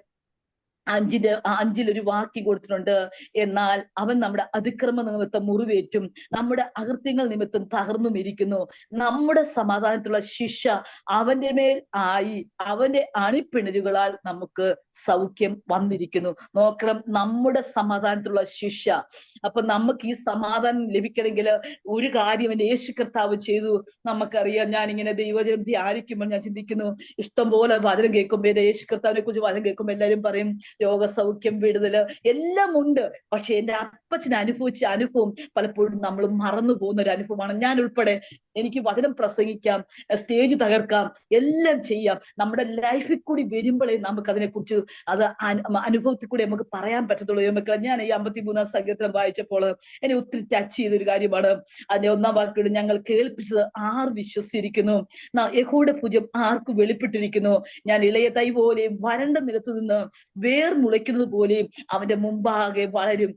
അഞ്ചിന്റെ അഞ്ചിൽ ഒരു വാക്ക് കൊടുത്തിട്ടുണ്ട്. എന്നാൽ അവൻ നമ്മുടെ അതിക്രമ നിമിത്തം മുറിവേറ്റും നമ്മുടെ അകൃത്യങ്ങൾ നിമിത്തം തകർന്നും ഇരിക്കുന്നു. നമ്മുടെ സമാധാനത്തിലുള്ള ശിക്ഷ അവന്റെ മേൽ ആയി അവന്റെ അണിപ്പിണരുകളാൽ നമുക്ക് സൗഖ്യം വന്നിരിക്കുന്നു. നോക്കണം നമ്മുടെ സമാധാനത്തിലുള്ള ശിക്ഷ. അപ്പൊ നമുക്ക് ഈ സമാധാനം ലഭിക്കണമെങ്കിൽ ഒരു കാര്യം എന്റെ യേശു കർത്താവ് ചെയ്തു. നമുക്കറിയാം ഞാൻ ഇങ്ങനെ ദൈവജനം ധ്യാനിക്കുമ്പോൾ ഞാൻ ചിന്തിക്കുന്നു ഇഷ്ടം പോലെ വചനം കേൾക്കുമ്പോൾ എന്റെ യേശു കർത്താവിനെ കുറിച്ച് വചനം കേൾക്കുമ്പോൾ എല്ലാവരും പറയും രോഗസൗഖ്യം വിടുതൽ എല്ലാം ഉണ്ട് പക്ഷെ എന്റെ അപ്പച്ചൻ അനുഭവിച്ച അനുഭവം പലപ്പോഴും നമ്മൾ മറന്നു പോകുന്ന ഒരു അനുഭവമാണ്. ഞാൻ ഉൾപ്പെടെ എനിക്ക് വചനം പ്രസംഗിക്കാം സ്റ്റേജ് തകർക്കാം എല്ലാം ചെയ്യാം. നമ്മുടെ ലൈഫിൽ കൂടി വരുമ്പോഴേ നമുക്ക് അതിനെക്കുറിച്ച് അത് അനുഭവത്തിൽ കൂടി നമുക്ക് പറയാൻ പറ്റത്തുള്ളൂ. മക്കളെ ഞാൻ ഈ അമ്പത്തിമൂന്നാം സംഗീതം വായിച്ചപ്പോൾ എന്നെ ഒത്തിരി ടച്ച് ചെയ്തൊരു കാര്യമാണ്. അതിന്റെ ഒന്നാം വാക്കിയോട് ഞങ്ങൾ കേൾപ്പിച്ചത് ആർ വിശ്വസിച്ചിരിക്കുന്നു. യഹോയുടെ പൂജ്യം ആർക്ക് വെളിപ്പെട്ടിരിക്കുന്നു? ഞാൻ ഇളയ തൈ പോലെ വരണ്ട നിലത്ത് നിന്ന് വേർ മുളയ്ക്കുന്നത് പോലെയും അവന്റെ മുമ്പാകെ വളരും.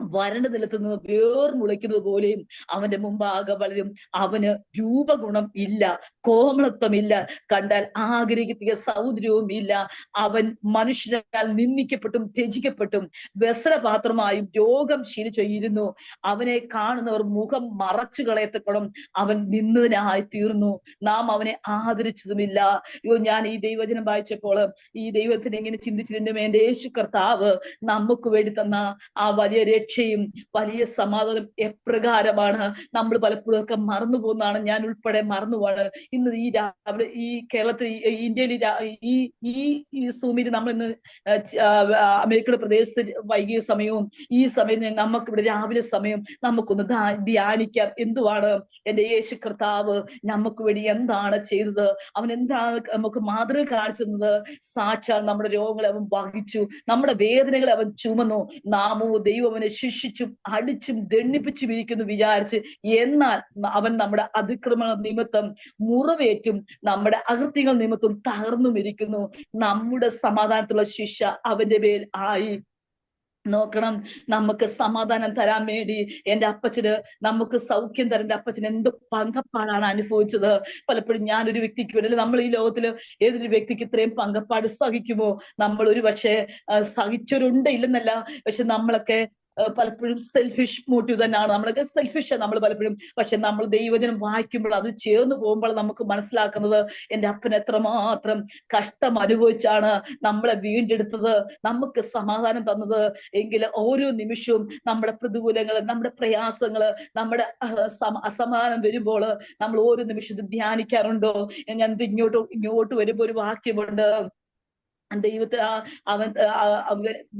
വരണ്ട നിലത്ത് നിന്ന് വേർ മുളയ്ക്കുന്നത് പോലെയും അവന്റെ മുമ്പാകെ വളരും. അവന് രൂപഗുണം ഇല്ല കോമളത്വമില്ല കണ്ടാൽ ആഗ്രഹിക്കുക സൗന്ദര്യവും ഇല്ല. അവൻ മനുഷ്യരാൽ നിന്ദിക്കപ്പെട്ടും ത്യജിക്കപ്പെട്ടും വ്യസനപാത്രമായും രോഗം ശീലിച്ചു ഇരുന്നു അവനെ കാണുന്നവർ മുഖം മറച്ചു കളയത്തക്കോളം അവൻ നിന്നതിനായി തീർന്നു. നാം അവനെ ആദരിച്ചതുമില്ല. അയ്യോ ഞാൻ ഈ ദൈവജനം വായിച്ചപ്പോൾ ഈ ദൈവത്തിന് എങ്ങനെ ചിന്തിച്ചതിന്റെ എന്റെ യേശു കർത്താവ് നമുക്ക് വേണ്ടി തന്ന ആ വലിയ രക്ഷയും വലിയ സമാധാനം എപ്രകാരമാണ് നമ്മൾ പലപ്പോഴും ഒക്കെ മറന്നു പോകുന്നതാണ് ഞാൻ ഉൾപ്പെടെ മറന്നുപോവാണ്. ഇന്ന് ഈ രാവിലെ ഈ കേരളത്തിൽ ഇന്ത്യയിൽ ഈ ഈ സൂമിൽ നമ്മൾ ഇന്ന് അമേരിക്കയുടെ പ്രദേശത്ത് വൈകിയ സമയവും ഈ സമയം നമുക്ക് ഇവിടെ രാവിലെ സമയം നമുക്കൊന്ന് ധ്യാ- ധ്യാനിക്കാം. എന്തുവാണ് എന്റെ യേശു കർത്താവ് നമുക്ക് വേണ്ടി എന്താണ് ചെയ്തത്? അവൻ എന്താണ് നമുക്ക് മാതൃക കാണിച്ചത് സാക്ഷാൽ നമ്മുടെ രോഗങ്ങളെ അവൻ വഹിച്ചു. നമ്മുടെ വേദനകളെ അവൻ ചുമന്നു. നാമോ ദൈവം അവനെ ശിക്ഷിച്ചും അടിച്ചും ദണ്ണിപ്പിച്ചും ഇരിക്കുന്നു വിചാരിച്ച് എന്നാൽ അവൻ നമ്മുടെ അതിക്രമണ നിമിത്തം മുറവേറ്റും നമ്മുടെ അകൃത്യങ്ങൾ നിമിത്തം തകർന്നും ഇരിക്കുന്നു. നമ്മുടെ സമാധാനത്തിലുള്ള ശിക്ഷ അവന്റെ മേൽ ആയി. നോക്കണം നമുക്ക് സമാധാനം തരാൻ വേണ്ടി എന്റെ അപ്പച്ചന് നമുക്ക് സൗഖ്യം തരേണ്ട അപ്പച്ചൻ എന്ത് പങ്കപ്പാടാണ് അനുഭവിച്ചത്. പലപ്പോഴും ഞാനൊരു വ്യക്തിക്ക് വേണ്ടി നമ്മൾ ഈ ലോകത്തിൽ ഏതൊരു വ്യക്തിക്ക് ഇത്രയും പങ്കപ്പാട് സഹിക്കുമോ? നമ്മൾ ഒരു പക്ഷേ സഹിച്ചവരുണ്ട് ഇല്ലെന്നല്ല. പക്ഷെ നമ്മളൊക്കെ പലപ്പോഴും സെൽഫിഷ് മോട്ടീവ് തന്നെയാണ്. നമ്മളൊക്കെ സെൽഫിഷ് നമ്മൾ പലപ്പോഴും. പക്ഷെ നമ്മൾ ദൈവജനം വായിക്കുമ്പോൾ അത് ചേർന്ന് പോകുമ്പോൾ നമുക്ക് മനസ്സിലാക്കുന്നത് എന്റെ അപ്പൻ എത്രമാത്രം കഷ്ടം അനുഭവിച്ചാണ് നമ്മളെ വീണ്ടെടുത്തത് നമുക്ക് സമാധാനം തന്നത്. എങ്കിൽ ഓരോ നിമിഷവും നമ്മുടെ പ്രതികൂലങ്ങൾ നമ്മുടെ പ്രയാസങ്ങൾ നമ്മുടെ അസമാധാനം വരുമ്പോൾ നമ്മൾ ഓരോ നിമിഷത്തിൽ ധ്യാനിക്കാറുണ്ടോ? ഞാൻ ഇങ്ങോട്ട് ഇങ്ങോട്ട് വരുമ്പോൾ ഒരു വാക്യമുണ്ട്. ദൈവത്തിന് ആ അവൻ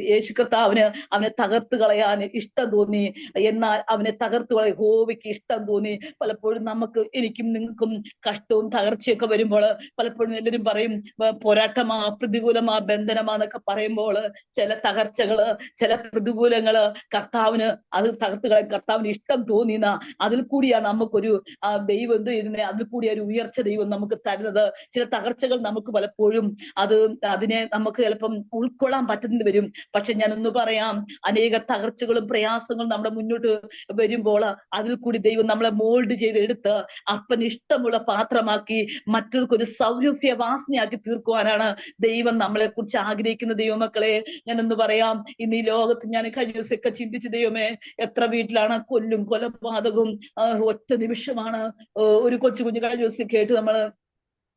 യേശു കർത്താവിന് അവനെ തകർത്ത് കളയാൻ ഇഷ്ടം തോന്നി. എന്നാൽ അവനെ തകർത്ത് കളയ ഹോവിക്ക് ഇഷ്ടം തോന്നി. പലപ്പോഴും നമുക്ക് എനിക്കും നിങ്ങൾക്കും കഷ്ടവും തകർച്ചയൊക്കെ വരുമ്പോൾ പലപ്പോഴും എല്ലാവരും പറയും "വ- പോരാട്ടമാ പ്രതികൂലമാ ബന്ധനമാ എന്നൊക്കെ പറയുമ്പോൾ ചില തകർച്ചകൾ ചില പ്രതികൂലങ്ങൾ കർത്താവിന് അത് തകർത്ത് കളയാൻ കർത്താവിന് ഇഷ്ടം തോന്നിന അതിൽ കൂടിയാ നമുക്കൊരു ദൈവം എന്ത് ചെയ്യുന്നത് അതിൽ കൂടിയ ഒരു ഉയർച്ച ദൈവം നമുക്ക് തരുന്നത്. ചില തകർച്ചകൾ നമുക്ക് പലപ്പോഴും അത് അതിനെ നമുക്ക് ചിലപ്പം ഉൾക്കൊള്ളാൻ പറ്റുന്നത് വരും. പക്ഷെ ഞാൻ ഒന്ന് പറയാം അനേക തകർച്ചകളും പ്രയാസങ്ങളും നമ്മുടെ മുന്നോട്ട് വരുമ്പോൾ അതിൽ കൂടി ദൈവം നമ്മളെ മോൾഡ് ചെയ്തെടുത്ത് അപ്പന് ഇഷ്ടമുള്ള പാത്രമാക്കി മറ്റൊരു സൗരഭ്യ വാസനയാക്കി തീർക്കുവാനാണ് ദൈവം നമ്മളെ കുറിച്ച് ആഗ്രഹിക്കുന്ന ദൈവമക്കളെ. ഞാനൊന്ന് പറയാം ഇന്ന് ഈ ലോകത്ത് ഞാൻ കഴിഞ്ഞ ദിവസമൊക്കെ ചിന്തിച്ച ദൈവമേ എത്ര വീട്ടിലാണ് കൊല്ലും കൊലപാതകവും ഒറ്റ നിമിഷമാണ് ഒരു കൊച്ചു കുഞ്ഞു കഴിഞ്ഞ ദിവസം കേട്ട് നമ്മൾ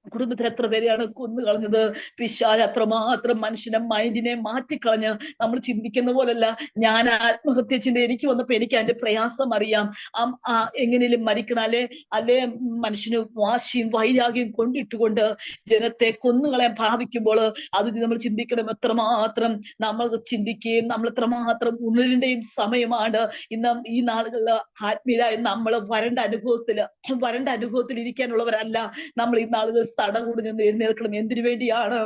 കുടുംബത്തിൽ എത്ര പേരെയാണ് കൊന്നു കളഞ്ഞത്? പിശാൽ അത്രമാത്രം മനുഷ്യനെ മൈൻഡിനെ മാറ്റിക്കളഞ്ഞ് നമ്മൾ ചിന്തിക്കുന്ന പോലല്ല. ഞാൻ ആത്മഹത്യ ചിന്ത എനിക്ക് വന്നപ്പോ എനിക്ക് അതിന്റെ പ്രയാസം അറിയാം. ആ- എങ്ങനെയും മരിക്കണം. അല്ലെ അല്ലെ മനുഷ്യന് വാശിയും വൈരാഗ്യം കൊണ്ടിട്ടുകൊണ്ട് ജനത്തെ കൊന്നുകളയാൻ ഭാവിക്കുമ്പോൾ അത് നമ്മൾ ചിന്തിക്കണം എത്രമാത്രം നമ്മൾ ചിന്തിക്കുകയും നമ്മൾ എത്രമാത്രം ഉണരിന്റെയും സമയമാണ്. ഇന്ന് ഈ നാളുകളിൽ ആത്മീയരായ നമ്മൾ വരണ്ട അനുഭവത്തിൽ വരണ്ട അനുഭവത്തിൽ ഇരിക്കാനുള്ളവരല്ല. നമ്മൾ ഈ നാളുകൾ സടകൂടി ഞാൻ എഴുന്നേൽക്കണം. എന്തിനു വേണ്ടിയാണ്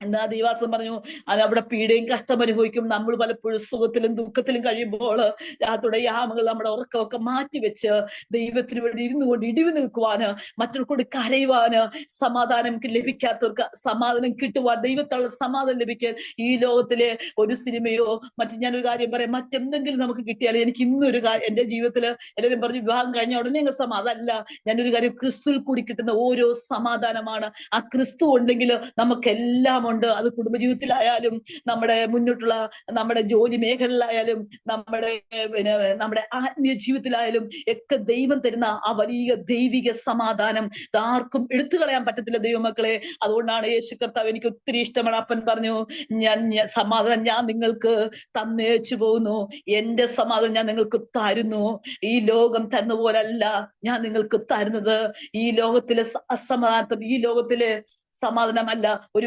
എന്നാ ദൈവാസം പറഞ്ഞു? അത് അവിടെ പീഡയും കഷ്ടം അനുഭവിക്കും. നമ്മൾ പലപ്പോഴും സുഖത്തിലും ദുഃഖത്തിലും കഴിയുമ്പോൾ രാത്രിയുടെ യാമകൾ നമ്മുടെ ഉറക്കമൊക്കെ മാറ്റിവെച്ച് ദൈവത്തിന് വേണ്ടി ഇരുന്നു കൊണ്ട് ഇടിവ് നിൽക്കുവാന് മറ്റൊരു കരയുവാന് സമാധാനം ലഭിക്കാത്തവർക്ക് സമാധാനം കിട്ടുവാൻ ദൈവത്തുള്ള സമാധാനം ലഭിക്കാൻ ഈ ലോകത്തിലെ ഒരു സിനിമയോ മറ്റു ഞാനൊരു കാര്യം പറയാം. മറ്റെന്തെങ്കിലും നമുക്ക് കിട്ടിയാൽ എനിക്ക് ഇന്നൊരു കാര്യം എന്റെ ജീവിതത്തിൽ എല്ലാവരും പറഞ്ഞു വിവാഹം കഴിഞ്ഞ ഉടനെ അങ്ങ് സമാധാനമല്ല ഞാനൊരു കാര്യം ക്രിസ്തുവിൽ കൂടി കിട്ടുന്ന ഓരോ സമാധാനമാണ്. ആ ക്രിസ്തു ഉണ്ടെങ്കിൽ നമുക്കെല്ലാം ഉണ്ട്. അത് കുടുംബജീവിതത്തിലായാലും നമ്മുടെ മുന്നോട്ടുള്ള നമ്മുടെ ജോലി മേഖലയിലായാലും നമ്മുടെ പിന്നെ നമ്മുടെ ആത്മീയ ജീവിതത്തിലായാലും ഒക്കെ ദൈവം തരുന്ന ആ വലിയ ദൈവിക സമാധാനം. ആർക്കും എടുത്തു കളയാൻ പറ്റത്തില്ല ദൈവമക്കളെ. അതുകൊണ്ടാണ് യേശു കർത്താവ് എനിക്ക് ഒത്തിരി ഇഷ്ടമാണ്. അപ്പൻ പറഞ്ഞു ഞാൻ ഞാൻ- സമാധാനം ഞാൻ നിങ്ങൾക്ക് തന്നേച്ചു പോകുന്നു. എന്റെ സമാധാനം ഞാൻ നിങ്ങൾക്ക് തരുന്നു. ഈ ലോകം തരുന്ന പോലല്ല ഞാൻ നിങ്ങൾക്ക് തരുന്നത്. ഈ ലോകത്തിലെ അസമാധാനത്തും ഈ ലോകത്തിലെ സമാധാനമല്ല. ഒരു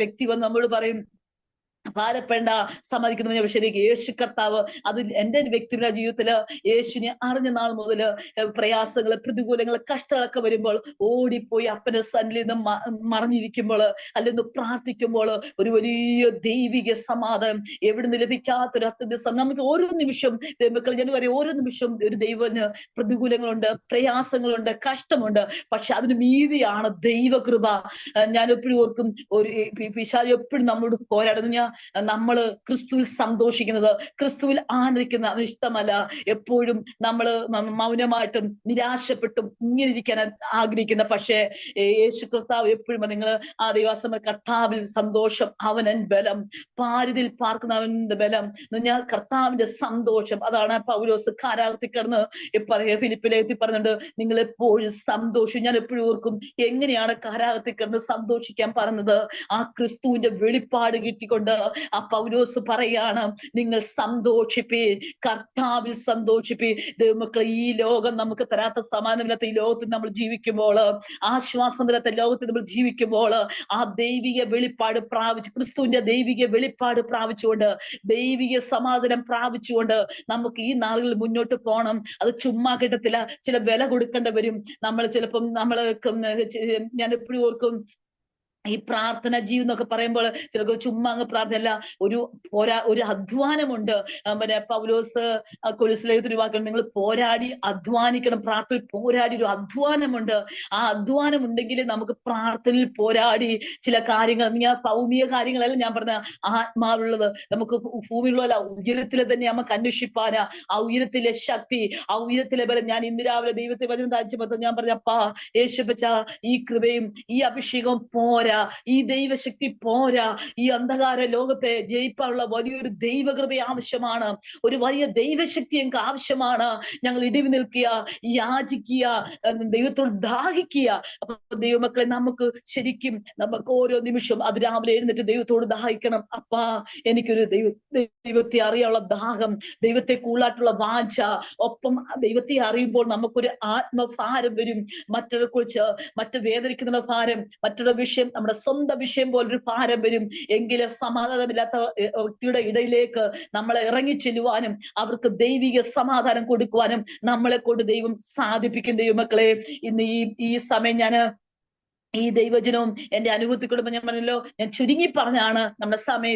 വ്യക്തി വന്ന് നമ്മോട് പറയും ഭാരപ്പെടേണ്ട സമ്മതിക്കുന്ന എനിക്ക് യേശു കർത്താവ് അത് എന്റെ വ്യക്തിയുടെ ജീവിതത്തിൽ യേശുവിനെ അറിഞ്ഞ നാൾ മുതൽ പ്രയാസങ്ങൾ പ്രതികൂലങ്ങൾ കഷ്ടങ്ങളൊക്കെ വരുമ്പോൾ ഓടിപ്പോയി അപ്പന്റെ സന്നിൽ നിന്ന് മറിഞ്ഞിരിക്കുമ്പോൾ അല്ലെങ്കിൽ പ്രാർത്ഥിക്കുമ്പോൾ ഒരു വലിയ ദൈവിക സമാധാനം എവിടെ എവിടുന്ന് ലഭിക്കാത്തൊരു അത്യന്ത സം- നമുക്ക് ഓരോ നിമിഷം ദൈവക്കൾ ഞാൻ പറയും ഓരോ നിമിഷം ഒരു ദൈവന് പ്രതികൂലങ്ങളുണ്ട് പ്രയാസങ്ങളുണ്ട് കഷ്ടമുണ്ട് പക്ഷെ അതിന് മീതിയാണ് ദൈവകൃപ ഞാൻ എപ്പോഴും ഓർക്കും ഒരു പിശാജ് എപ്പോഴും നമ്മളോട് പോരാടുന്നു ഞാൻ നമ്മൾ ക്രിസ്തുവിൽ സന്തോഷിക്കുന്നത് ക്രിസ്തുവിൽ ആനന്ദിക്കുന്ന ഇഷ്ടമല്ല. എപ്പോഴും നമ്മൾ മൗനമായിട്ടും നിരാശപ്പെട്ടും ഇങ്ങനെ ഇരിക്കാൻ ആഗ്രഹിക്കുന്ന പക്ഷേ യേശു കർത്താവ് എപ്പോഴും നിങ്ങൾ ആ ദൈവാസമ കർത്താവിൽ സന്തോഷം അവനൻ ബലം. പാരിതിൽ പാർക്കുന്നവന്റെ ബലം. ഞാൻ കർത്താവിന്റെ സന്തോഷം. അതാണ് പൗലോസ് കാരാർത്തി കിടന്ന് പറയുക ഫിലിപ്പിലെത്തി പറഞ്ഞിട്ടുണ്ട് നിങ്ങൾ എപ്പോഴും സന്തോഷം ഞാൻ എപ്പോഴും ഓർക്കും എങ്ങനെയാണ് കാരാഗ്രത്തിൽ കിടന്ന് സന്തോഷിക്കാൻ പറഞ്ഞത്? ആ ക്രിസ്തുവിന്റെ വെളിപ്പാട് കിട്ടിക്കൊണ്ട് ആ പൗലോസ് പറയാണ് നിങ്ങൾ സന്തോഷിപ്പി കർത്താവിൽ സന്തോഷിപ്പി. ദൈവമക്കളെ ഈ ലോകം നമുക്ക് തരാത്ത സമാനമില്ലാത്ത ഈ ലോകത്തിൽ നമ്മൾ ജീവിക്കുമ്പോൾ ആശ്വാസം തരാത്ത ലോകത്തിൽ നമ്മൾ ജീവിക്കുമ്പോൾ ആ ദൈവിക വെളിപ്പാട് പ്രാപിച്ച് ക്രിസ്തുവിന്റെ ദൈവിക വെളിപ്പാട് പ്രാപിച്ചുകൊണ്ട് ദൈവിക സമാധാനം പ്രാപിച്ചുകൊണ്ട് നമുക്ക് ഈ നാളുകളിൽ മുന്നോട്ട് പോകണം അത് ചുമ്മാ കിട്ടത്തില്ല. ചില വില കൊടുക്കേണ്ടി വരും. നമ്മൾ ചിലപ്പം നമ്മൾ ഞാൻ എപ്പോഴും ഓർക്കും ഈ പ്രാർത്ഥന ജീവിതം എന്നൊക്കെ പറയുമ്പോൾ ചിലർക്ക് ചുമ്മാ അങ്ങ് പ്രാർത്ഥനയല്ല ഒരു പോരാ ഒരു അധ്വാനമുണ്ട്. പിന്നെ പൗലോസ് കൊലിസിലേക്കൊരു വാക്കുകൾ നിങ്ങൾ പോരാടി അധ്വാനിക്കണം പ്രാർത്ഥന പോരാടി ഒരു അധ്വാനമുണ്ട്. ആ അധ്വാനം ഉണ്ടെങ്കിൽ നമുക്ക് പ്രാർത്ഥനയിൽ പോരാടി ചില കാര്യങ്ങൾ ഞാൻ ഭൗമിക കാര്യങ്ങളല്ല ഞാൻ പറഞ്ഞ ആത്മാവുള്ളത് നമുക്ക് ഭൂമിയുള്ള ഉയരത്തിലെ തന്നെ നമുക്ക് അന്വേഷിപ്പാന. ആ ഉയരത്തിലെ ശക്തി ആ ഉയരത്തിലെ ബലം. ഞാൻ ഇന്ന് രാവിലെ ദൈവത്തെ വചനം താഴ്ച ഞാൻ പറഞ്ഞ പാ യേശുപ്പച്ച ഈ കൃപയും ഈ അഭിഷേകവും പോരാ. ഈ ദൈവശക്തി പോരാ ഈ അന്ധകാര ലോകത്തെ ജയിപ്പാനുള്ള വലിയൊരു ദൈവകൃപ ആവശ്യമാണ്. ഒരു വലിയ ദൈവശക്തി ഞങ്ങൾക്ക് ആവശ്യമാണ്. ഞങ്ങൾ ഇടിവ് നിൽക്കുക യാചിക്കുക ദൈവത്തോട് ദാഹിക്കുക. അപ്പൊ ദൈവമക്കളെ നമുക്ക് ശരിക്കും നമുക്ക് ഓരോ നിമിഷം അത് രാവിലെ എഴുന്നേറ്റ് ദൈവത്തോട് ദാഹിക്കണം. അപ്പാ എനിക്കൊരു ദൈവ ദൈവത്തെ അറിയാനുള്ള ദാഹം ദൈവത്തെ കൂളായിട്ടുള്ള വാഞ്ച ഒപ്പം ദൈവത്തെ അറിയുമ്പോൾ നമുക്കൊരു ആത്മഭാരം വരും. മറ്റൊരു കുറിച്ച് മറ്റു വേദനിക്കുന്ന ഭാരം മറ്റൊരു വിഷയം നമ്മുടെ സ്വന്തം വിഷയം പോലൊരു പാരമ്പര്യം എങ്കിലും സമാധാനമില്ലാത്ത വ്യക്തിയുടെ ഇടയിലേക്ക് നമ്മളെ ഇറങ്ങി ചെല്ലുവാനും അവർക്ക് ദൈവിക സമാധാനം കൊടുക്കുവാനും നമ്മളെ കൊണ്ട് ദൈവം സാധിപ്പിക്കും ദൈവമക്കളെ. ഇന്ന് ഈ ഈ സമയം ഞാൻ ഈ ദൈവജനവും എന്റെ അനുഭവത്തിക്കൂടെ ഞാൻ പറഞ്ഞല്ലോ ഞാൻ ചുരുങ്ങി പറഞ്ഞാണ് നമ്മുടെ സമയം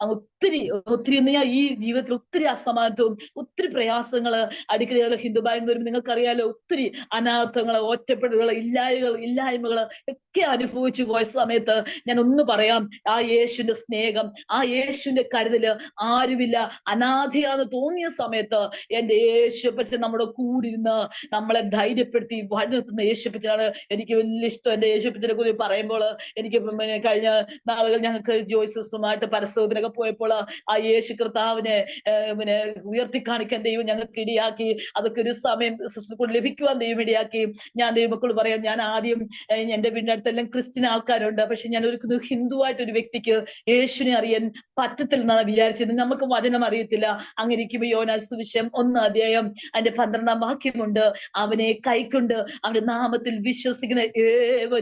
അങ്ങ് ഒത്തിരി ഒത്തിരി ഞാൻ ഈ ജീവിതത്തിൽ ഒത്തിരി അസമാനത്വവും ഒത്തിരി പ്രയാസങ്ങൾ അടിക്കടി ഹിന്ദുബായി വരുമ്പോൾ നിങ്ങൾക്കറിയാലോ ഒത്തിരി അനാഥങ്ങൾ ഒറ്റപ്പെടലുകൾ ഇല്ലായ്മകൾ ഇല്ലായ്മകൾ ഒക്കെ അനുഭവിച്ചു പോയ സമയത്ത് ഞാൻ ഒന്ന് പറയാം ആ യേശുവിന്റെ സ്നേഹം ആ യേശുവിന്റെ കരുതൽ ആരുമില്ല. അനാഥയാന്ന് തോന്നിയ സമയത്ത് എന്റെ യേശുപ്പച്ചൻ നമ്മുടെ കൂടിരുന്ന് നമ്മളെ ധൈര്യപ്പെടുത്തി വഴി നിർത്തുന്ന യേശുപ്പച്ചനാണ് എനിക്ക് വലിയ ഇഷ്ടം. എന്റെ യേശുപ്പച്ചനെ കുറിച്ച് പറയുമ്പോൾ എനിക്ക് കഴിഞ്ഞ നാളുകൾ ഞങ്ങൾക്ക് ജോയ് സിസ്റ്ററുമായിട്ട് പരസ്യത്തിനൊക്കെ പോയപ്പോൾ ആ യേശു കർത്താവിനെ പിന്നെ ഉയർത്തി കാണിക്കാൻ ദൈവം ഞങ്ങൾക്ക് ഇടിയാക്കി. അതൊക്കെ ഒരു സമയം സിസ്റ്റർ കൊണ്ട് ലഭിക്കുവാൻ ദൈവം ഇടിയാക്കി. ഞാൻ ദൈവമക്കൾ പറയാം ഞാൻ ആദ്യം എന്റെ വീടിന്റെ അടുത്തെല്ലാം ക്രിസ്ത്യൻ ആൾക്കാരുണ്ട്. പക്ഷെ ഞാൻ ഒരു ഹിന്ദുവായിട്ട് ഒരു വ്യക്തിക്ക് യേശുവിനെ അറിയാൻ പറ്റത്തില്ലെന്നാണ് വിചാരിച്ചത് നമുക്ക് വചനം അറിയത്തില്ല. അങ്ങനെ ഇരിക്കുമ്പോൾ യോനാസ് വിഷയം ഒന്ന് അധ്യായം അതിന്റെ പന്ത്രണ്ടാം വാക്യമുണ്ട്. അവനെ കൈക്കൊണ്ട് അവന്റെ നാമത്തിൽ വിശ്വസിക്കുന്ന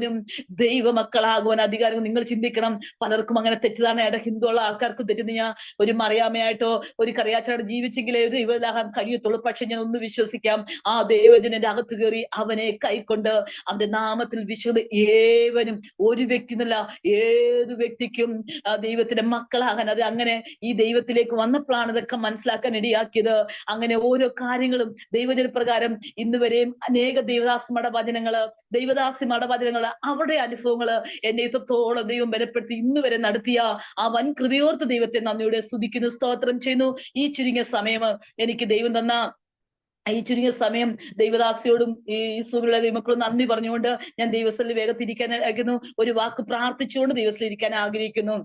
ഏവനും ദൈവമക്കളാകുവാൻ അധികാരം നിങ്ങൾ ചിന്തിക്കണം. പലർക്കും അങ്ങനെ തെറ്റിദ്ധാരണയുടെ ഹിന്ദുള്ള ആൾക്കാർക്ക് ഞാൻ ഒരു മറിയാമയായിട്ടോ ഒരു കറിയാച്ചനായിട്ട് ജീവിച്ചെങ്കിലേ ഒരു ദൈവലാകാൻ കഴിയത്തുള്ളൂ. പക്ഷെ ഞാൻ ഒന്ന് വിശ്വസിക്കാം. ആ ദൈവജനന്റെ അകത്ത് കയറി അവനെ കൈക്കൊണ്ട് അവന്റെ നാമത്തിൽ വിശ്വത ഏവനും ഒരു വ്യക്തി എന്നല്ല ഏത് വ്യക്തിക്കും ദൈവത്തിന്റെ മക്കളാകാൻ അത് അങ്ങനെ ഈ ദൈവത്തിലേക്ക് വന്നപ്പോഴാണ് ഇതൊക്കെ മനസ്സിലാക്കാൻ ഇടയാക്കിയത്. അങ്ങനെ ഓരോ കാര്യങ്ങളും ദൈവജന പ്രകാരം ഇന്ന് വരെയും അനേക ദൈവദാസന്മാരുടെ വചനങ്ങൾ ദൈവദാസിമാരുടെ വചനങ്ങൾ അവരുടെ അനുഭവങ്ങൾ എന്നെ ഇത്രത്തോളം ദൈവം ബലപ്പെടുത്തി ഇന്ന് വരെ നടത്തിയ ആ വൻ കൃപയോർത്ത് ദൈവത്തെ നന്ദിയുടെ സ്തുതിക്കുന്നു സ്തോത്രം ചെയ്യുന്നു. ഈ ചുരുങ്ങിയ സമയം എനിക്ക് ദൈവം തന്ന ഈ ചുരുങ്ങിയ സമയം ദൈവദാസിയോടും ഈ സൂര്യയുടെ ദൈവമക്കളും നന്ദി പറഞ്ഞുകൊണ്ട് ഞാൻ ദൈവസ്ഥലിൽ വേഗത്തിരിക്കാൻ ആഗ്രഹിക്കുന്നു. ഒരു വാക്ക് പ്രാർത്ഥിച്ചുകൊണ്ട് ദൈവസ്ഥലിൽ ഇരിക്കാൻ ആഗ്രഹിക്കുന്നു.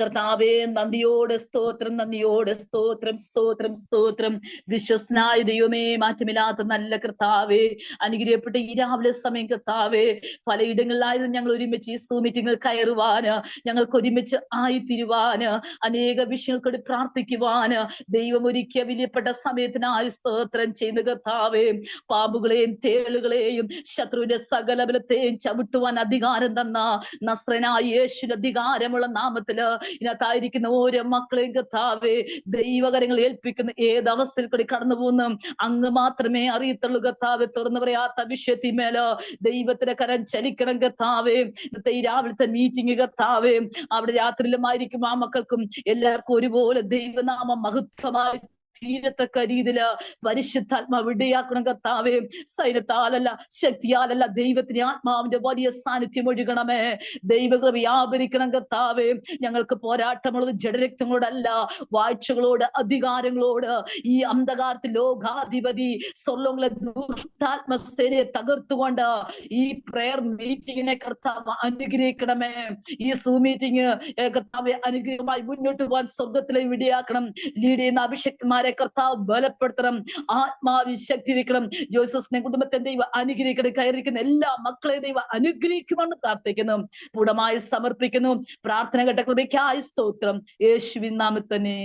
കർത്താവേ നന്ദിയോടെ സ്തോത്രം നന്ദിയോടെ സ്തോത്രം സ്തോത്രം സ്തോത്രം. വിശ്വസ്തനായ ദൈവമേ മാറ്റമില്ലാത്ത നല്ല കർത്താവേ അനുഗ്രഹപ്പെട്ട ഈ രാവിലെ സമയം കർത്താവേ പലയിടങ്ങളിലായിരുന്നു ഞങ്ങൾ ഒരുമിച്ച് ഈ സൂ മീറ്റിങ്ങിൽ കയറുവാന് ഞങ്ങൾക്ക് ഒരുമിച്ച് ആയിത്തീരുവാന് അനേക വിഷയങ്ങൾക്കൂടി പ്രാർത്ഥിക്കുവാന് ദൈവം ഒരുക്കിയ വിലപ്പെട്ട സമയത്തിനായി സ്തോത്രം ചെയ്യുന്ന കർത്താവേ. പാമ്പുകളെയും തേളുകളെയും ശത്രുവിന്റെ സകല ബലത്തെയും ചവിട്ടുവാൻ അധികാരം തന്ന നസ്രനായ യേശുവിന്റെ അധികാരമുള്ള നാമത്തിൽ മേൽ ഇതിനകത്തായിരിക്കുന്ന ഓരോ മക്കളെയും കത്താവേ ദൈവകരങ്ങൾ ഏൽപ്പിക്കുന്ന ഏത് അവസ്ഥയിൽ കൂടി കടന്നു പോകുന്ന? അങ്ങ് മാത്രമേ അറിയത്തുള്ളൂ കത്താവെ തുറന്നു പറയാത്ത വിഷയത്തിമേല ദൈവത്തിന്റെ കരം ചലിക്കണം കത്താവേ ഇന്നത്തെ ഈ രാവിലത്തെ മീറ്റിംഗ് കത്താവേ അവിടെ രാത്രിയിലുമായിരിക്കും ആ മക്കൾക്കും എല്ലാവർക്കും ഒരുപോലെ ദൈവനാമം മഹത്വമായി തീരത്തക്ക രീതിയിൽ പരിശുദ്ധാത്മാവ് ഇടയാക്കണം കർത്താവേ. സൈന്യത്താലല്ല ശക്തിയാലല്ല ദൈവത്തിന് ആത്മാവിന്റെ വലിയ സാന്നിധ്യം ഒഴുകണമേ. ദൈവകൃപ വ്യാപരിക്കണം കർത്താവേ. ഞങ്ങൾക്ക് പോരാട്ടമുള്ളത് ജഡരക്തങ്ങളോടല്ല വാഴ്ചകളോട് അധികാരങ്ങളോട്. ഈ അന്ധകാരത്തിൽ ലോകാധിപതി സ്വർണങ്ങളെ ദുഷ്ടാത്മസേനയെ തകർത്തുകൊണ്ട് ഈ പ്രെയർ മീറ്റിങ്ങിനെ കർത്താവ് അനുഗ്രഹിക്കണമേ. ഈ സൂ മീറ്റിംഗ് കർത്താവെ അനുഗ്രഹമായി മുന്നോട്ട് പോകാൻ സ്വർഗത്തിലെ വിടിയാക്കണം ലീഡ് ചെയ്യുന്ന അഭിഷക്തന്മാരെ കർത്താവ് ബലപ്പെടുത്തണം ആത്മാവി ശക്തിരിക്കണം ജോസഫിനെ കുടുംബത്തെ ദൈവം അനുഗ്രഹിക്കണം കയറിയിരിക്കുന്ന എല്ലാ മക്കളെ ദൈവം അനുഗ്രഹിക്കുമെന്ന് പ്രാർത്ഥിക്കുന്നു. പൂർണമായി സമർപ്പിക്കുന്നു. പ്രാർത്ഥന ഘട്ട കൃപയ്ക്കായി സ്തോത്രം. യേശുവിൻ നാമത്തന്നെ.